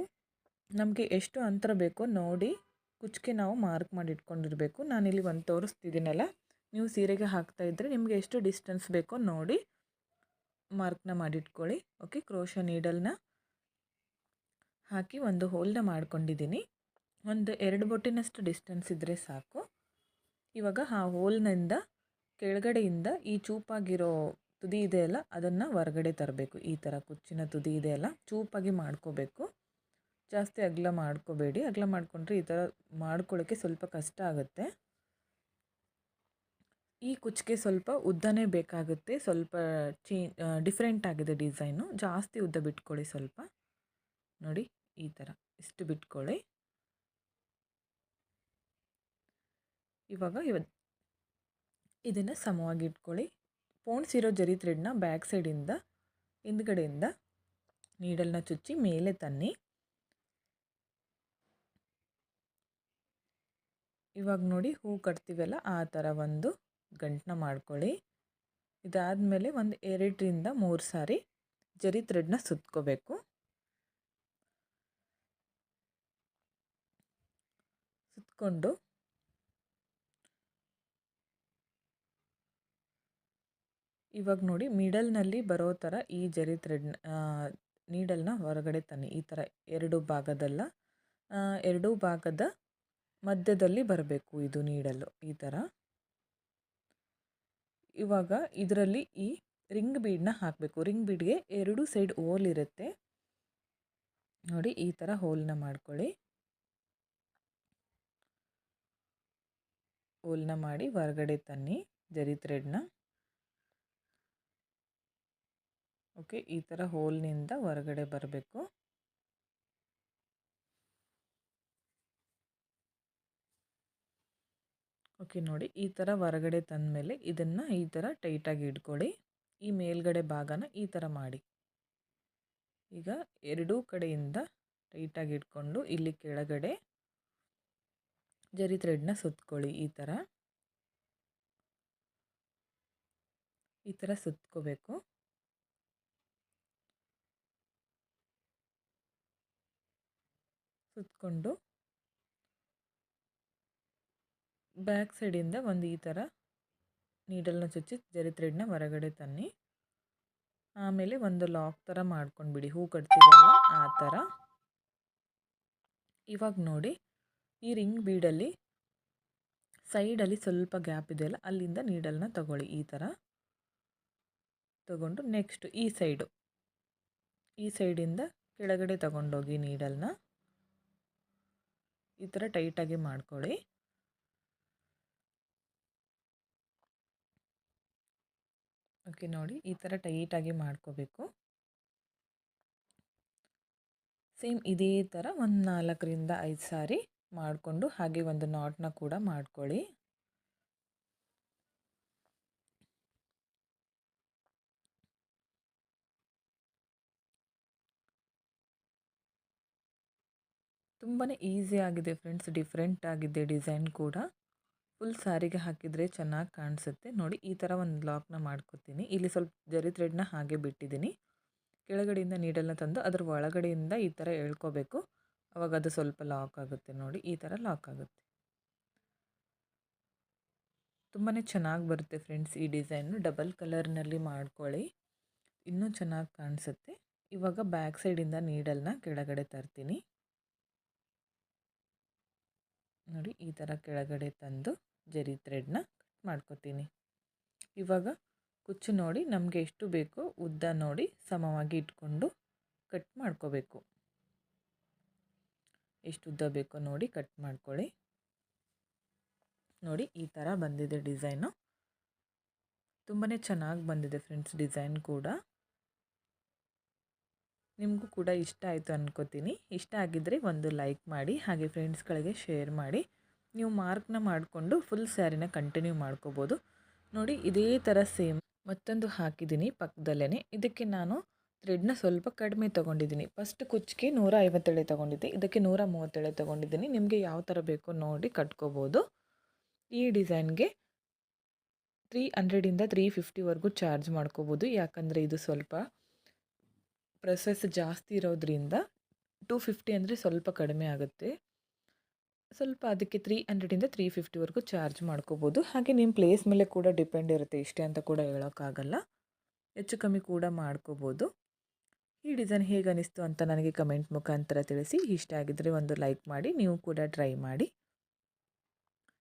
ನಮಗೆ ಎಷ್ಟು ಅಂತರ ಬೇಕೋ ನೋಡಿ ಕುಚ್ಚಿಗೆ ನಾವು ಮಾರ್ಕ್ ಮಾಡಿ ಇಟ್ಕೊಂಡಿರಬೇಕು ನಾನಿಲ್ಲಿ ಒಂದು ತೋರಿಸ್ತಿದ್ದೀನಲ್ಲ, ನೀವು ಸೀರೆಗೆ ಹಾಕ್ತಾ ಇದ್ದರೆ ನಿಮಗೆ ಎಷ್ಟು ಡಿಸ್ಟೆನ್ಸ್ ಬೇಕೋ ನೋಡಿ ಮಾರ್ಕ್ನ ಮಾಡಿಟ್ಕೊಳ್ಳಿ. ಓಕೆ, ಕ್ರೋಶ ನೀಡಲ್ನ ಹಾಕಿ ಒಂದು ಹೋಲ್ನ ಮಾಡ್ಕೊಂಡಿದ್ದೀನಿ. ಒಂದು ಎರಡು ಬೊಟ್ಟಿನಷ್ಟು ಡಿಸ್ಟೆನ್ಸ್ ಇದ್ದರೆ ಸಾಕು. ಇವಾಗ ಆ ಹೋಲ್ನಿಂದ ಕೆಳಗಡೆಯಿಂದ ಈ ಚೂಪಾಗಿರೋ ತುದಿ ಇದೆಯಲ್ಲ ಅದನ್ನು ಹೊರಗಡೆ ತರಬೇಕು. ಈ ಥರ ಕುಚ್ಚಿನ ತುದಿ ಇದೆಯಲ್ಲ ಚೂಪಾಗಿ ಮಾಡ್ಕೋಬೇಕು. ಜಾಸ್ತಿ ಅಗಲ ಮಾಡ್ಕೋಬೇಡಿ. ಅಗಲ ಮಾಡಿಕೊಂಡ್ರೆ ಈ ಥರ ಮಾಡ್ಕೊಳ್ಳೋಕ್ಕೆ ಸ್ವಲ್ಪ ಕಷ್ಟ ಆಗುತ್ತೆ. ಈ ಕುಚ್ಚಿಗೆ ಸ್ವಲ್ಪ ಉದ್ದನೇ ಬೇಕಾಗುತ್ತೆ. ಸ್ವಲ್ಪ ಚೇ ಡಿಫ್ರೆಂಟ್ ಆಗಿದೆ ಡಿಸೈನು. ಜಾಸ್ತಿ ಉದ್ದ ಬಿಟ್ಕೊಳ್ಳಿ ಸ್ವಲ್ಪ. ನೋಡಿ, ಈ ಥರ ಇಷ್ಟು ಬಿಟ್ಕೊಳ್ಳಿ. ಇವಾಗ ಇವ ಇದನ್ನು ಸಮವಾಗಿ ಇಟ್ಕೊಳ್ಳಿ. ಪೋಣಿಸಿರೋ ಜರಿ ಥ್ರೆಡ್ನ ಬ್ಯಾಕ್ ಸೈಡಿಂದ ಹಿಂದ್ಗಡೆಯಿಂದ ನೀಡಲ್ನ ಚುಚ್ಚಿ ಮೇಲೆ ತನ್ನಿ. ಇವಾಗ ನೋಡಿ ಹೂ ಕಟ್ತೀವಲ್ಲ, ಆ ಥರ ಒಂದು ಗಂಟನ್ನ ಮಾಡ್ಕೊಳ್ಳಿ. ಇದಾದಮೇಲೆ ಒಂದು ಎರಡರಿಂದ ಮೂರು ಸಾರಿ ಜರಿ ಥ್ರೆಡ್ನ ಸುತ್ಕೋಬೇಕು. ಸುತ್ಕೊಂಡು ಇವಾಗ ನೋಡಿ ಮಿಡಲ್ನಲ್ಲಿ ಬರೋ ಥರ ಈ ಜರಿ ಥ್ರೆಡ್ ನೀಡಲ್ನ ಹೊರಗಡೆ ತನ್ನಿ. ಈ ಥರ ಎರಡು ಭಾಗದಲ್ಲ ಎರಡೂ ಭಾಗದ ಮಧ್ಯದಲ್ಲಿ ಬರಬೇಕು ಇದು ನೀಡಲ್ಲು ಈ ಥರ. ಇವಾಗ ಇದರಲ್ಲಿ ಈ ರಿಂಗ್ ಬೀಡನ್ನ ಹಾಕಬೇಕು. ರಿಂಗ್ ಬೀಡ್ಗೆ ಎರಡು ಸೈಡ್ ಹೋಲ್ ಇರುತ್ತೆ. ನೋಡಿ ಈ ಥರ ಹೋಲ್ನ ಮಾಡ್ಕೊಳ್ಳಿ. ಹೋಲ್ನ ಮಾಡಿ ಹೊರಗಡೆ ತನ್ನಿ ಜರಿ ಥ್ರೆಡ್ನ. ಓಕೆ, ಈ ಥರ ಹೋಲ್ನಿಂದ ಹೊರಗಡೆ ಬರಬೇಕು. ಓಕೆ, ನೋಡಿ, ಈ ಥರ ಹೊರಗಡೆ ತಂದಮೇಲೆ ಇದನ್ನು ಈ ಥರ ಟೈಟಾಗಿ ಇಟ್ಕೊಳ್ಳಿ. ಈ ಮೇಲ್ಗಡೆ ಭಾಗನ ಈ ಥರ ಮಾಡಿ. ಈಗ ಎರಡೂ ಕಡೆಯಿಂದ ಟೈಟಾಗಿ ಇಟ್ಕೊಂಡು ಇಲ್ಲಿ ಕೆಳಗಡೆ ಜರಿ ಥ್ರೆಡ್ನ ಸುತ್ಕೊಳ್ಳಿ ಈ ಥರ ಈ ಥರ ಸುತ್ಕೋಬೇಕು. ಸುತ್ತಕೊಂಡು ಬ್ಯಾಕ್ ಸೈಡಿಂದ ಒಂದು ಈ ಥರ ನೀಡಲ್ನ ಚುಚ್ಚಿ ಜರಿ ಥ್ರೆಡ್ನ ಹೊರಗಡೆ ತನ್ನಿ. ಆಮೇಲೆ ಒಂದು ಲಾಕ್ ಥರ ಮಾಡ್ಕೊಂಡ್ಬಿಡಿ, ಹೂ ಕಟ್ತೀವಲ್ಲ ಆ ಥರ ಇವಾಗ ನೋಡಿ ಈ ರಿಂಗ್ ಬೀಡಲ್ಲಿ ಸೈಡಲ್ಲಿ ಸ್ವಲ್ಪ ಗ್ಯಾಪ್ ಇದೆಯಲ್ಲ ಅಲ್ಲಿಂದ ನೀಡಲ್ನ ತಗೊಳ್ಳಿ ಈ ಥರ ತಗೊಂಡು ನೆಕ್ಸ್ಟ್ ಈ ಸೈಡು ಈ ಸೈಡಿಂದ ಕೆಳಗಡೆ ತಗೊಂಡೋಗಿ ನೀಡಲ್ನ ಈ ಥರ ಟೈಟಾಗಿ ಮಾಡ್ಕೊಳ್ಳಿ. ಓಕೆ, ನೋಡಿ ಈ ಥರ ಟೈಟಾಗಿ ಮಾಡ್ಕೋಬೇಕು. ಸೇಮ್ ಇದೇ ಥರ ಒಂದು ನಾಲ್ಕರಿಂದ ಐದು ಸಾರಿ ಮಾಡಿಕೊಂಡು ಹಾಗೆ ಒಂದು ನಾಟ್ನ ಕೂಡ ಮಾಡ್ಕೊಳ್ಳಿ. ತುಂಬಾ ಈಸಿ ಆಗಿದೆ ಫ್ರೆಂಡ್ಸ್ ಡಿಫ್ರೆಂಟ್ ಆಗಿದೆ ಡಿಸೈನ್ ಕೂಡ. ಫುಲ್ ಸಾರಿಗೆ ಹಾಕಿದರೆ ಚೆನ್ನಾಗಿ ಕಾಣಿಸುತ್ತೆ. ನೋಡಿ, ಈ ಥರ ಒಂದು ಲಾಕ್ನ ಮಾಡ್ಕೊತೀನಿ. ಇಲ್ಲಿ ಸ್ವಲ್ಪ ಜರಿ ಥ್ರೆಡ್ನ ಹಾಗೆ ಬಿಟ್ಟಿದ್ದೀನಿ ಕೆಳಗಡೆಯಿಂದ ನೀಡಲ್ನ ತಂದು ಅದರ ಒಳಗಡೆಯಿಂದ ಈ ಥರ ಎಳ್ಕೋಬೇಕು. ಅವಾಗ ಅದು ಸ್ವಲ್ಪ ಲಾಕ್ ಆಗುತ್ತೆ ನೋಡಿ, ಈ ಥರ ಲಾಕ್ ಆಗುತ್ತೆ. ತುಂಬಾ ಚೆನ್ನಾಗಿ ಬರುತ್ತೆ ಫ್ರೆಂಡ್ಸ್ ಈ ಡಿಸೈನು ಡಬಲ್ ಕಲರ್ನಲ್ಲಿ ಮಾಡ್ಕೊಳ್ಳಿ. ಇನ್ನೂ ಚೆನ್ನಾಗಿ ಕಾಣಿಸುತ್ತೆ. ಇವಾಗ ಬ್ಯಾಕ್ ಸೈಡಿಂದ ನೀಡಲ್ನ ಕೆಳಗಡೆ ತರ್ತೀನಿ. ನೋಡಿ ಈ ಥರ ಕೆಳಗಡೆ ತಂದು ಜರಿ ಥ್ರೆಡ್ನ ಕಟ್ ಮಾಡ್ಕೊತೀನಿ. ಇವಾಗ ಕುಚ್ಚು ನೋಡಿ ನಮಗೆ ಎಷ್ಟು ಬೇಕೋ ಉದ್ದ ನೋಡಿ ಸಮವಾಗಿ ಇಟ್ಕೊಂಡು ಕಟ್ ಮಾಡ್ಕೋಬೇಕು. ಎಷ್ಟು ಉದ್ದ ಬೇಕೋ ನೋಡಿ ಕಟ್ ಮಾಡ್ಕೊಳ್ಳಿ. ನೋಡಿ ಈ ಥರ ಬಂದಿದೆ ಡಿಸೈನು. ತುಂಬಾ ಚೆನ್ನಾಗಿ ಬಂದಿದೆ ಫ್ರೆಂಡ್ಸ್ ಡಿಸೈನ್ ಕೂಡ. ನಿಮಗೂ ಕೂಡ ಇಷ್ಟ ಆಯಿತು ಅನ್ಕೋತೀನಿ. ಇಷ್ಟ ಆಗಿದ್ದರೆ ಒಂದು ಲೈಕ್ ಮಾಡಿ, ಹಾಗೆ ಫ್ರೆಂಡ್ಸ್ಗಳಿಗೆ ಶೇರ್ ಮಾಡಿ. ನೀವು ಮಾರ್ಕ್ನ ಮಾಡಿಕೊಂಡು ಫುಲ್ ಸ್ಯಾರಿನ ಕಂಟಿನ್ಯೂ ಮಾಡ್ಕೋಬೋದು. ನೋಡಿ, ಇದೇ ಥರ ಸೇಮ್ ಮತ್ತೊಂದು ಹಾಕಿದ್ದೀನಿ ಪಕ್ಕದಲ್ಲೇ ಇದಕ್ಕೆ ನಾನು ಥ್ರೆಡ್ನ ಸ್ವಲ್ಪ ಕಡಿಮೆ ತೊಗೊಂಡಿದ್ದೀನಿ. ಫಸ್ಟ್ ಕುಚ್ಚಿಗೆ ನೂರ ಐವತ್ತೇಳೆ ತೊಗೊಂಡಿದ್ದೆ. ಇದಕ್ಕೆ ನೂರ ಮೂವತ್ತೇಳೆ ತೊಗೊಂಡಿದ್ದೀನಿ. ನಿಮಗೆ ಯಾವ ಥರ ಬೇಕೋ ನೋಡಿ ಕಟ್ಕೋಬೋದು. ಈ ಡಿಸೈನ್ಗೆ ತ್ರೀ ಹಂಡ್ರೆಡಿಂದ ತ್ರೀ ಫಿಫ್ಟಿವರೆಗೂ ಚಾರ್ಜ್ ಮಾಡ್ಕೋಬೋದು. ಯಾಕಂದರೆ ಇದು ಸ್ವಲ್ಪ ಪ್ರೊಸೆಸ್ ಜಾಸ್ತಿ ಇರೋದ್ರಿಂದ ಟೂ ಫಿಫ್ಟಿ ಅಂದರೆ ಸ್ವಲ್ಪ ಕಡಿಮೆ ಆಗುತ್ತೆ. ಸ್ವಲ್ಪ ಅದಕ್ಕೆ ತ್ರೀ ಹಂಡ್ರೆಡಿಂದ ತ್ರೀ ಫಿಫ್ಟಿವರೆಗೂ ಚಾರ್ಜ್ ಮಾಡ್ಕೋಬೋದು. ಹಾಗೆ ನಿಮ್ಮ ಪ್ಲೇಸ್ ಮೇಲೆ ಕೂಡ ಡಿಪೆಂಡ್ ಇರುತ್ತೆ ಇಷ್ಟೇ ಅಂತ ಕೂಡ ಹೇಳೋಕ್ಕಾಗಲ್ಲ. ಹೆಚ್ಚು ಕಮ್ಮಿ ಕೂಡ ಮಾಡ್ಕೋಬೋದು. ಈ ಡಿಸೈನ್ ಹೇಗೆ ಅನಿಸ್ತು ಅಂತ ನನಗೆ ಕಮೆಂಟ್ ಮುಖಾಂತರ ತಿಳಿಸಿ. ಇಷ್ಟ ಆಗಿದ್ದರೆ ಒಂದು ಲೈಕ್ ಮಾಡಿ, ನೀವು ಕೂಡ ಟ್ರೈ ಮಾಡಿ.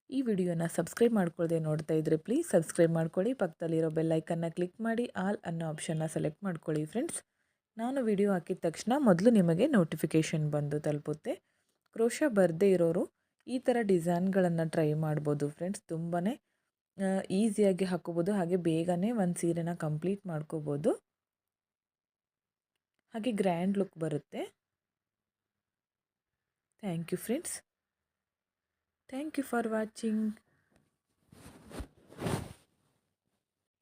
ಈ ವಿಡಿಯೋನ ಸಬ್ಸ್ಕ್ರೈಬ್ ಮಾಡ್ಕೊಳ್ಳದೆ ನೋಡ್ತಾ ಇದ್ದರೆ ಪ್ಲೀಸ್ ಸಬ್ಸ್ಕ್ರೈಬ್ ಮಾಡ್ಕೊಳ್ಳಿ. ಪಕ್ಕದಲ್ಲಿರೋ ಬೆಲ್ಲೈಕನ್ನ ಕ್ಲಿಕ್ ಮಾಡಿ. ಆಲ್ ಅನ್ನೋ ಆಪ್ಷನ್ನ ಸೆಲೆಕ್ಟ್ ಮಾಡ್ಕೊಳ್ಳಿ, ಫ್ರೆಂಡ್ಸ್. ನಾನು ವಿಡಿಯೋ ಹಾಕಿದ ತಕ್ಷಣ ಮೊದಲು ನಿಮಗೆ ನೋಟಿಫಿಕೇಷನ್ ಬಂದು ತಲುಪುತ್ತೆ. ಕ್ರೋಶ ಬರದೇ ಇರೋರು ಈ ಥರ ಡಿಸೈನ್ಗಳನ್ನು ಟ್ರೈ ಮಾಡ್ಬೋದು ಫ್ರೆಂಡ್ಸ್ ತುಂಬಾ ಈಸಿಯಾಗಿ ಹಾಕೋಬೋದು. ಹಾಗೆ ಬೇಗನೆ ಒಂದು ಸೀರೆನ ಕಂಪ್ಲೀಟ್ ಮಾಡ್ಕೋಬೋದು. ಹಾಗೆ ಗ್ರ್ಯಾಂಡ್ ಲುಕ್ ಬರುತ್ತೆ. Thank you friends thank you for watching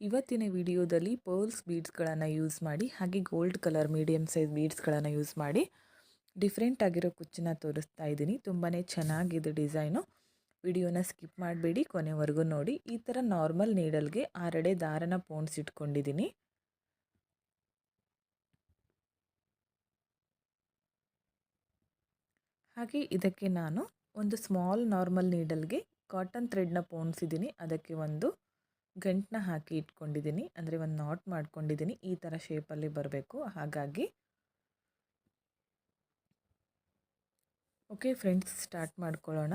ಇವತ್ತಿನ ವಿಡಿಯೋದಲ್ಲಿ ಪರ್ಲ್ಸ್ ಬೀಡ್ಸ್ಗಳನ್ನು ಯೂಸ್ ಮಾಡಿ, ಹಾಗೆ ಗೋಲ್ಡ್ ಕಲರ್ ಮೀಡಿಯಮ್ ಸೈಜ್ ಬೀಡ್ಸ್ಗಳನ್ನು ಯೂಸ್ ಮಾಡಿ ಡಿಫ್ರೆಂಟ್ ಆಗಿರೋ ಕುಚ್ಚನ್ನ ತೋರಿಸ್ತಾ ಇದ್ದೀನಿ. ತುಂಬಾ ಚೆನ್ನಾಗಿದೆ ಡಿಸೈನು. ವಿಡಿಯೋನ ಸ್ಕಿಪ್ ಮಾಡಬೇಡಿ, ಕೊನೆವರೆಗೂ ನೋಡಿ. ಈ ಥರ ನಾರ್ಮಲ್ ನೀಡಲ್ಗೆ ಆರಡೆ ದಾರನ ಪೋಣಿಸಿಟ್ಕೊಂಡಿದ್ದೀನಿ ಹಾಗೆ ಇದಕ್ಕೆ ನಾನು ಒಂದು ಸ್ಮಾಲ್ ನಾರ್ಮಲ್ ನೀಡಲ್ಗೆ ಕಾಟನ್ ಥ್ರೆಡ್ನ ಪೋಣಿಸಿದ್ದೀನಿ ಅದಕ್ಕೆ ಒಂದು ಗಂಟನ್ನ ಹಾಕಿ ಇಟ್ಕೊಂಡಿದ್ದೀನಿ. ಅಂದರೆ ಒಂದು ನಾಟ್ ಮಾಡ್ಕೊಂಡಿದ್ದೀನಿ. ಈ ಥರ ಶೇಪಲ್ಲಿ ಬರಬೇಕು. ಹಾಗಾಗಿ ಓಕೆ ಫ್ರೆಂಡ್ಸ್ ಸ್ಟಾರ್ಟ್ ಮಾಡ್ಕೊಳ್ಳೋಣ.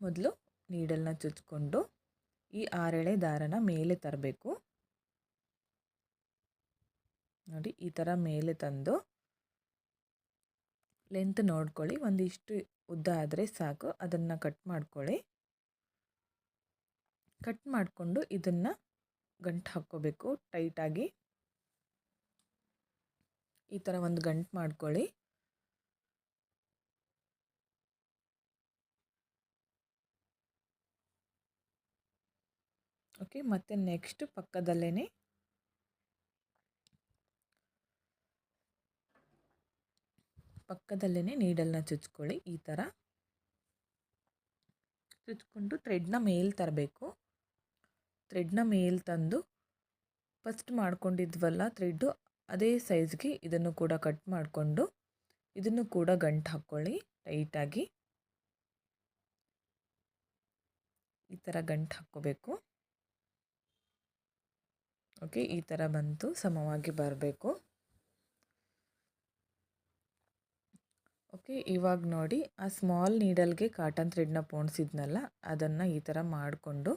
ಮೊದಲು ನೀಡಲ್ನ ಚುಚ್ಕೊಂಡು ಈ ಆರೆಳೆ ದಾರನ ಮೇಲೆ ತರಬೇಕು. ನೋಡಿ, ಈ ಥರ ಮೇಲೆ ತಂದು ಲೆಂತ್ ನೋಡ್ಕೊಳ್ಳಿ. ಒಂದಿಷ್ಟು ಉದ್ದ ಆದರೆ ಸಾಕು. ಅದನ್ನು ಕಟ್ ಮಾಡ್ಕೊಳ್ಳಿ. ಕಟ್ ಮಾಡಿಕೊಂಡು ಇದನ್ನು ಗಂಟು ಹಾಕ್ಕೋಬೇಕು. ಟೈಟಾಗಿ. ಈ ಥರ ಒಂದು ಗಂಟು ಮಾಡ್ಕೊಳ್ಳಿ. ಓಕೆ, ಮತ್ತು ನೆಕ್ಸ್ಟ್ ಪಕ್ಕದಲ್ಲೇ ಪಕ್ಕದಲ್ಲೇ ನೀಡಲ್ನ ಚುಚ್ಕೊಳ್ಳಿ. ಈ ಥರ ಚುಚ್ಕೊಂಡು ಥ್ರೆಡ್ನ ಮೇಲೆ ತರಬೇಕು. ಥ್ರೆಡ್ನ ಮೇಲೆ ತಂದು ಫಸ್ಟ್ ಮಾಡ್ಕೊಂಡಿದ್ವಲ್ಲ ಥ್ರೆಡ್ಡು, ಅದೇ ಸೈಜ್ಗೆ ಇದನ್ನು ಕೂಡ ಕಟ್ ಮಾಡಿಕೊಂಡು, ಇದನ್ನು ಕೂಡ ಗಂಟು ಹಾಕ್ಕೊಳ್ಳಿ ಟೈಟಾಗಿ. ಈ ಥರ ಗಂಟು ಹಾಕ್ಕೋಬೇಕು. ಓಕೆ, ಈ ಥರ ಬಂತು, ಸಮವಾಗಿ ಬರಬೇಕು. ಓಕೆ, ಇವಾಗ ನೋಡಿ, ಆ ಸ್ಮಾಲ್ ನೀಡಲ್ಗೆ ಕಾಟನ್ ಥ್ರೆಡ್ನ ಪೋಣಿಸಿದ್ನಲ್ಲ, ಅದನ್ನು ಈ ಥರ ಮಾಡಿಕೊಂಡು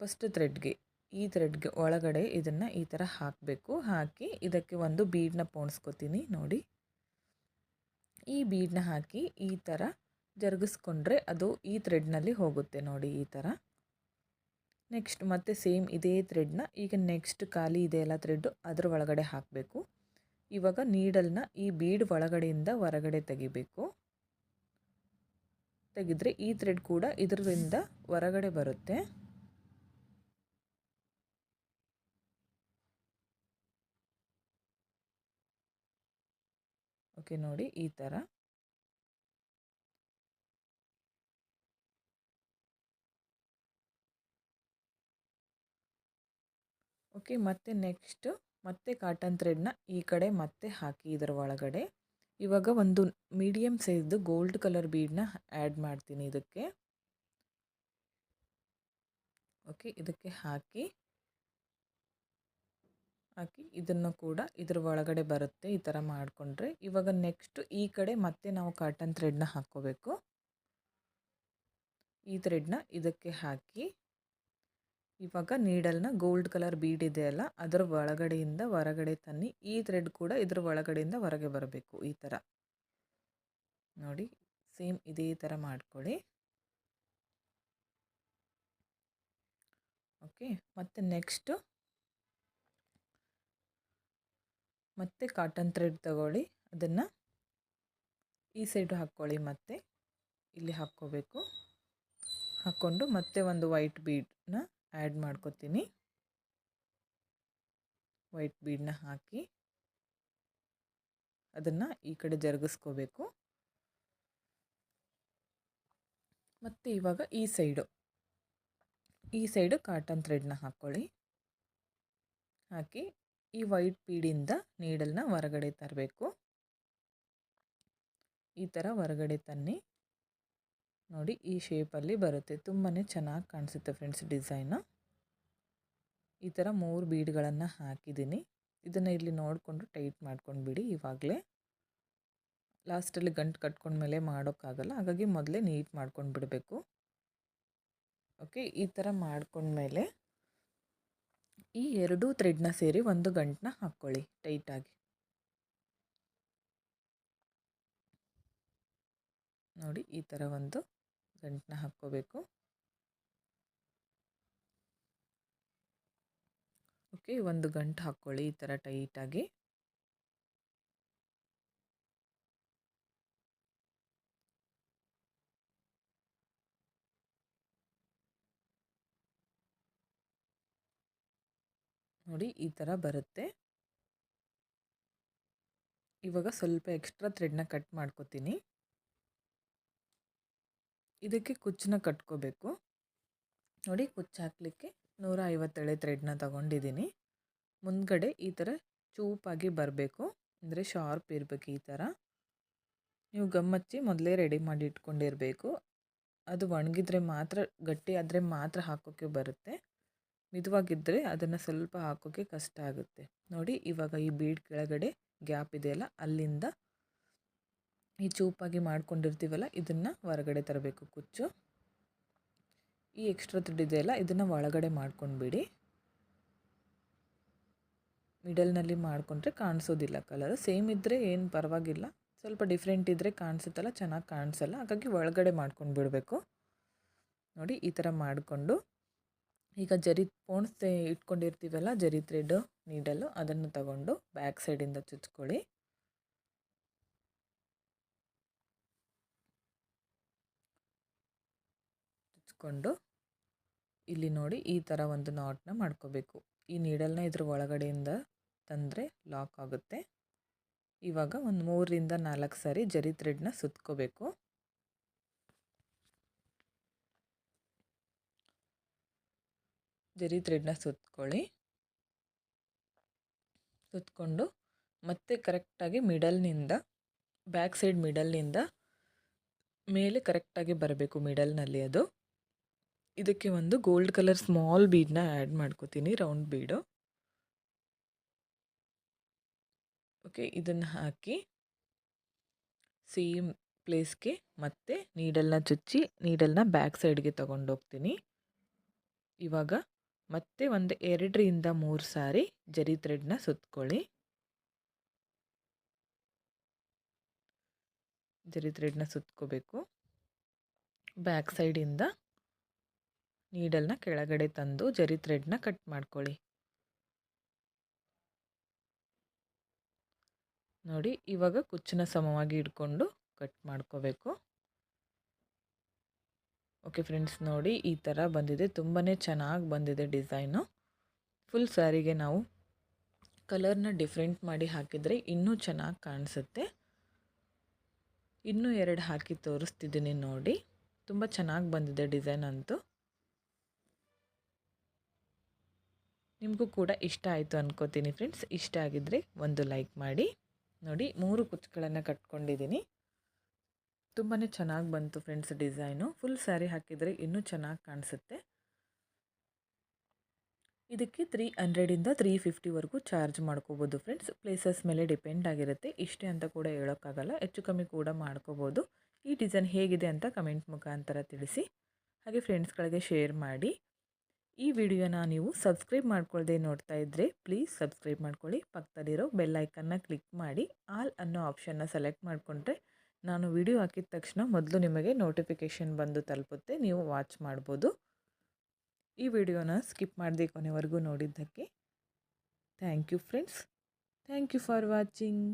ಫಸ್ಟ್ ಥ್ರೆಡ್ಗೆ ಈ ಥ್ರೆಡ್ಗೆ ಒಳಗಡೆ ಇದನ್ನು ಈ ಥರ ಹಾಕಬೇಕು. ಹಾಕಿ ಇದಕ್ಕೆ ಒಂದು ಬೀಡನ್ನ ಪೋಣಿಸ್ಕೊತೀನಿ ನೋಡಿ. ಈ ಬೀಡನ್ನ ಹಾಕಿ ಈ ಥರ ಜರುಗಿಸ್ಕೊಂಡ್ರೆ ಅದು ಈ ಥ್ರೆಡ್ನಲ್ಲಿ ಹೋಗುತ್ತೆ ನೋಡಿ ಈ ಥರ ನೆಕ್ಸ್ಟ್ ಮತ್ತೆ ಸೇಮ್ ಇದೇ ಥ್ರೆಡ್ನ ಈಗ ನೆಕ್ಸ್ಟ್ ಖಾಲಿ ಇದೆಯಲ್ಲ ಥ್ರೆಡ್ಡು ಅದರ ಒಳಗಡೆ ಹಾಕಬೇಕು. ಇವಾಗ ನೀಡಲ್ನ ಈ ಬೀಡ್ ಒಳಗಡೆಯಿಂದ ಹೊರಗಡೆ ತೆಗಿಬೇಕು. ತೆಗೆದ್ರೆ ಈ ಥ್ರೆಡ್ ಕೂಡ ಇದರಿಂದ ಹೊರಗಡೆ ಬರುತ್ತೆ. ಓಕೆ ನೋಡಿ ಈ ಥರ ಓಕೆ ಮತ್ತೆ ನೆಕ್ಸ್ಟು ಮತ್ತೆ ಕಾಟನ್ ಥ್ರೆಡ್ನ ಈ ಕಡೆ ಮತ್ತೆ ಹಾಕಿ ಇದರ ಒಳಗಡೆ. ಇವಾಗ ಒಂದು ಮೀಡಿಯಮ್ ಸೈಜ್ದು ಗೋಲ್ಡ್ ಕಲರ್ ಬೀಡನ್ನ ಆ್ಯಡ್ ಮಾಡ್ತೀನಿ ಇದಕ್ಕೆ. ಓಕೆ ಇದಕ್ಕೆ ಹಾಕಿ ಹಾಕಿ ಇದನ್ನು ಕೂಡ ಇದರ ಒಳಗಡೆ ಬರುತ್ತೆ, ಈ ಥರ ಮಾಡಿಕೊಂಡ್ರೆ. ಇವಾಗ ನೆಕ್ಸ್ಟು ಈ ಕಡೆ ಮತ್ತೆ ನಾವು ಕಾಟನ್ ಥ್ರೆಡ್ನ ಹಾಕ್ಕೋಬೇಕು. ಈ ಥ್ರೆಡ್ನ ಇದಕ್ಕೆ ಹಾಕಿ, ಇವಾಗ ನೀಡಲ್ನ ಗೋಲ್ಡ್ ಕಲರ್ ಬೀಡ್ ಇದೆ ಅಲ್ಲ, ಅದರ ಒಳಗಡೆಯಿಂದ ಹೊರಗಡೆ ತನ್ನಿ, ಈ ಥ್ರೆಡ್ ಕೂಡ ಇದರ ಒಳಗಡೆಯಿಂದ ಹೊರಗೆ ಬರಬೇಕು ಈ ಥರ. ನೋಡಿ ಸೇಮ್ ಇದೇ ಥರ ಮಾಡ್ಕೊಳ್ಳಿ. ಓಕೆ ಮತ್ತು ನೆಕ್ಸ್ಟು ಮತ್ತೆ ಕಾಟನ್ ಥ್ರೆಡ್ ತಗೊಳ್ಳಿ. ಅದನ್ನು ಈ ಸೈಡು ಹಾಕ್ಕೊಳ್ಳಿ ಮತ್ತೆ. ಇಲ್ಲಿ ಹಾಕ್ಕೋಬೇಕು. ಹಾಕ್ಕೊಂಡು ಮತ್ತೆ ಒಂದು ವೈಟ್ ಬೀಡನ್ನ ಆ್ಯಡ್ ಮಾಡ್ಕೋತೀನಿ. ವೈಟ್ ಬೀಡನ್ನ ಹಾಕಿ. ಅದನ್ನು ಈ ಕಡೆ ಜರುಗಿಸ್ಕೋಬೇಕು. ಮತ್ತು ಇವಾಗ ಈ ಸೈಡು ಈ ಸೈಡು ಕಾಟನ್ ಥ್ರೆಡ್ನ ಹಾಕ್ಕೊಳ್ಳಿ ಹಾಕಿ ಈ ವೈಟ್ ಬೀಡಿಂದ ನೀಡಲ್ನ ಹೊರಗಡೆ ತರಬೇಕು. ಈ ಥರ ಹೊರಗಡೆ ತನ್ನಿ. ನೋಡಿ ಈ ಶೇಪಲ್ಲಿ ಬರುತ್ತೆ. ತುಂಬಾ ಚೆನ್ನಾಗಿ ಕಾಣಿಸುತ್ತೆ ಫ್ರೆಂಡ್ಸ್ ಡಿಸೈನು. ಈ ಥರ ಮೂರು ಬೀಡ್ಗಳನ್ನು ಹಾಕಿದ್ದೀನಿ. ಇದನ್ನು ಇಲ್ಲಿ ನೋಡಿಕೊಂಡು ಟೈಟ್ ಮಾಡ್ಕೊಂಡು ಬಿಡಿ ಇವಾಗಲೇ. ಲಾಸ್ಟಲ್ಲಿ ಗಂಟು ಕಟ್ಕೊಂಡ್ಮೇಲೆ ಮಾಡೋಕ್ಕಾಗಲ್ಲ. ಹಾಗಾಗಿ ಮೊದಲೇ ನೀಟ್ ಮಾಡ್ಕೊಂಡು ಬಿಡಬೇಕು. ಓಕೆ, ಈ ಥರ ಮಾಡ್ಕೊಂಡ್ಮೇಲೆ ಈ ಎರಡೂ ಥ್ರೆಡ್ನ ಸೇರಿ ಒಂದು ಗಂಟನ್ನ ಹಾಕ್ಕೊಳ್ಳಿ ಟೈಟಾಗಿ. ನೋಡಿ ಈ ಥರ ಒಂದು ಗಂಟನ್ನ ಹಾಕ್ಕೋಬೇಕು. ಓಕೆ, ಒಂದು ಗಂಟು ಹಾಕ್ಕೊಳ್ಳಿ ಈ ಥರ ಟೈಟಾಗಿ. ನೋಡಿ ಈ ಥರ ಬರುತ್ತೆ. ಇವಾಗ ಸ್ವಲ್ಪ ಎಕ್ಸ್ಟ್ರಾ ಥ್ರೆಡ್ನ ಕಟ್ ಮಾಡ್ಕೋತೀನಿ. ಇದಕ್ಕೆ ಕುಚ್ಚನ್ನ ಕಟ್ಕೋಬೇಕು. ನೋಡಿ ಕುಚ್ಚು ಹಾಕಲಿಕ್ಕೆ ನೂರ ಐವತ್ತೇಳೆ ಥ್ರೆಡ್ನ ತಗೊಂಡಿದ್ದೀನಿ. ಮುಂದ್ಗಡೆ ಈ ಥರ ಚೂಪಾಗಿ ಬರಬೇಕು. ಅಂದರೆ ಶಾರ್ಪ್ ಇರಬೇಕು ಈ ಥರ. ನೀವು ಗಮ್ಮಚ್ಚಿ ಮೊದಲೇ ರೆಡಿ ಮಾಡಿ ಇಟ್ಕೊಂಡಿರಬೇಕು. ಅದು ಒಣಗಿದ್ರೆ ಮಾತ್ರ, ಗಟ್ಟಿ ಆದರೆ ಮಾತ್ರ ಹಾಕೋಕ್ಕೆ ಬರುತ್ತೆ. ಮಿದುವಾಗಿದ್ದರೆ ಅದನ್ನು ಸ್ವಲ್ಪ ಹಾಕೋಕ್ಕೆ ಕಷ್ಟ ಆಗುತ್ತೆ. ನೋಡಿ, ಇವಾಗ ಈ ಬೀಡ್ ಕೆಳಗಡೆ ಗ್ಯಾಪ್ ಇದೆಯಲ್ಲ, ಅಲ್ಲಿಂದ ಈ ಚೂಪಾಗಿ ಮಾಡ್ಕೊಂಡಿರ್ತೀವಲ್ಲ, ಇದನ್ನು ಹೊರಗಡೆ ತರಬೇಕು. ಕುಚ್ಚು. ಈ ಎಕ್ಸ್ಟ್ರಾ ಥ್ರೆಡ್ ಇದೆಯಲ್ಲ, ಇದನ್ನು ಒಳಗಡೆ ಮಾಡ್ಕೊಂಡ್ಬಿಡಿ. ಮಿಡಲ್ನಲ್ಲಿ ಮಾಡಿಕೊಂಡ್ರೆ ಕಾಣಿಸೋದಿಲ್ಲ ಕಲರ್. ಸೇಮ್ ಇದ್ದರೆ ಏನು ಪರವಾಗಿಲ್ಲ. ಸ್ವಲ್ಪ ಡಿಫ್ರೆಂಟ್ ಇದ್ದರೆ ಕಾಣಿಸುತ್ತಲ್ಲ, ಚೆನ್ನಾಗಿ ಕಾಣಿಸಲ್ಲ. ಹಾಗಾಗಿ ಒಳಗಡೆ ಮಾಡ್ಕೊಂಡು ಬಿಡಬೇಕು ನೋಡಿ, ಈ ಥರ ಮಾಡಿಕೊಂಡು ಈಗ ಜರಿ ಪೋಣಿಸ್ತೆ ಇಟ್ಕೊಂಡಿರ್ತೀವಲ್ಲ, ಜರಿ ಥ್ರೆಡ್ ನೀಡಲು ಅದನ್ನು ತಗೊಂಡು ಬ್ಯಾಕ್ ಸೈಡಿಂದ ಚುಚ್ಕೊಳ್ಳಿ. ಚುಚ್ಕೊಂಡು ಇಲ್ಲಿ ನೋಡಿ ಈ ಥರ ಒಂದು ನಾಟ್ನ ಮಾಡ್ಕೋಬೇಕು. ಈ ನೀಡಲ್ನ ಇದ್ರ ಒಳಗಡೆಯಿಂದ ತಂದರೆ ಲಾಕ್ ಆಗುತ್ತೆ. ಇವಾಗ ಒಂದು ಮೂರರಿಂದ ನಾಲ್ಕು ಸಾರಿ ಜರಿ ಥ್ರೆಡ್ನ ಸುತ್ಕೋಬೇಕು. ಜರಿ ಥ್ರೆಡ್ನ ಸುತ್ಕೊಳ್ಳಿ. ಸುತ್ಕೊಂಡು ಮತ್ತೆ ಕರೆಕ್ಟಾಗಿ ಮಿಡಲ್ನಿಂದ, ಬ್ಯಾಕ್ ಸೈಡ್ ಮಿಡಲ್ನಿಂದ ಮೇಲೆ ಕರೆಕ್ಟಾಗಿ ಬರಬೇಕು ಮಿಡಲ್ನಲ್ಲಿ ಅದು. ಇದಕ್ಕೆ ಒಂದು ಗೋಲ್ಡ್ ಕಲರ್ ಸ್ಮಾಲ್ ಬೀಡನ್ನ ಆ್ಯಡ್ ಮಾಡ್ಕೋತೀನಿ, ರೌಂಡ್ ಬೀಡು. ಓಕೆ, ಇದನ್ನು ಹಾಕಿ ಸೇಮ್ ಪ್ಲೇಸ್ಗೆ ಮತ್ತೆ ನೀಡಲ್ನ ಚುಚ್ಚಿ, ನೀಡಲ್ನ ಬ್ಯಾಕ್ ಸೈಡ್ಗೆ ತೊಗೊಂಡೋಗ್ತೀನಿ. ಇವಾಗ ಮತ್ತೆ ಒಂದು ಎರಡರಿಂದ ಮೂರು ಸಾರಿ ಜರಿ ಥ್ರೆಡ್ನ ಸುತ್ಕೊಳ್ಳಿ. ಜರಿ ಥ್ರೆಡ್ನ ಸುತ್ಕೋಬೇಕು. ಬ್ಯಾಕ್ ಸೈಡಿಂದ ನೀಡಲ್ನ ಕೆಳಗಡೆ ತಂದು ಜರಿ ಥ್ರೆಡ್ನ ಕಟ್ ಮಾಡ್ಕೊಳ್ಳಿ. ನೋಡಿ ಇವಾಗ ಕುಚ್ಚನ್ನ ಸಮವಾಗಿ ಇಟ್ಕೊಂಡು ಕಟ್ ಮಾಡ್ಕೋಬೇಕು. ಓಕೆ ಫ್ರೆಂಡ್ಸ್ ನೋಡಿ ಈ ಥರ ಬಂದಿದೆ. ತುಂಬಾ ಚೆನ್ನಾಗಿ ಬಂದಿದೆ ಡಿಸೈನು ಫುಲ್ ಸ್ಯಾರಿಗೆ ನಾವು ಕಲರ್ನ ಡಿಫ್ರೆಂಟ್ ಮಾಡಿ ಹಾಕಿದರೆ ಇನ್ನೂ ಚೆನ್ನಾಗಿ ಕಾಣಿಸುತ್ತೆ. ಇನ್ನೂ ಎರಡು ಹಾಕಿ ತೋರಿಸ್ತಿದ್ದೀನಿ ನೋಡಿ. ತುಂಬ ಚೆನ್ನಾಗಿ ಬಂದಿದೆ ಡಿಸೈನ್ ಅಂತೂ. ನಿಮಗೂ ಕೂಡ ಇಷ್ಟ ಆಯಿತು ಅನ್ಕೋತೀನಿ ಫ್ರೆಂಡ್ಸ್ ಇಷ್ಟ ಆಗಿದ್ದರೆ ಒಂದು ಲೈಕ್ ಮಾಡಿ. ನೋಡಿ, ಮೂರು ಕುಚ್ಚುಗಳನ್ನು ಕಟ್ಕೊಂಡಿದ್ದೀನಿ. ತುಂಬಾ ಚೆನ್ನಾಗಿ ಬಂತು ಫ್ರೆಂಡ್ಸ್ ಡಿಸೈನು. ಫುಲ್ ಸ್ಯಾರಿ ಹಾಕಿದರೆ ಇನ್ನೂ ಚೆನ್ನಾಗಿ ಕಾಣಿಸುತ್ತೆ. ಇದಕ್ಕೆ ತ್ರೀ ಹಂಡ್ರೆಡಿಂದ ತ್ರೀ ಫಿಫ್ಟಿವರೆಗೂ ಚಾರ್ಜ್ ಮಾಡ್ಕೋಬೋದು ಫ್ರೆಂಡ್ಸ್. ಪ್ಲೇಸಸ್ ಮೇಲೆ ಡಿಪೆಂಡ್ ಆಗಿರುತ್ತೆ. ಇಷ್ಟೇ ಅಂತ ಕೂಡ ಹೇಳೋಕ್ಕಾಗಲ್ಲ. ಹೆಚ್ಚು ಕಮ್ಮಿ ಕೂಡ ಮಾಡ್ಕೋಬೋದು. ಈ ಡಿಸೈನ್ ಹೇಗಿದೆ ಅಂತ ಕಮೆಂಟ್ ಮುಖಾಂತರ ತಿಳಿಸಿ. ಹಾಗೆ ಫ್ರೆಂಡ್ಸ್ಗಳಿಗೆ ಶೇರ್ ಮಾಡಿ. ಈ ವಿಡಿಯೋನ ನೀವು ಸಬ್ಸ್ಕ್ರೈಬ್ ಮಾಡ್ಕೊಳ್ಳದೆ ನೋಡ್ತಾ ಇದ್ದರೆ ಪ್ಲೀಸ್ ಸಬ್ಸ್ಕ್ರೈಬ್ ಮಾಡ್ಕೊಳ್ಳಿ. ಪಕ್ಕದಲ್ಲಿರೋ ಬೆಲ್ಲೈಕನ್ನ ಕ್ಲಿಕ್ ಮಾಡಿ. ಆಲ್ ಅನ್ನೋ ಆಪ್ಷನ್ನ ಸೆಲೆಕ್ಟ್ ಮಾಡಿಕೊಂಡ್ರೆ ನಾನು ವಿಡಿಯೋ ಹಾಕಿದ ತಕ್ಷಣ ಮೊದಲು ನಿಮಗೆ ನೋಟಿಫಿಕೇಷನ್ ಬಂದು ತಲುಪುತ್ತೆ, ನೀವು ವಾಚ್ ಮಾಡ್ಬೋದು. ಈ ವಿಡಿಯೋನ ಸ್ಕಿಪ್ ಮಾಡದೆ ಕೊನೆವರೆಗೂ ನೋಡಿದ್ದಕ್ಕೆ thank you friends. Thank you for watching.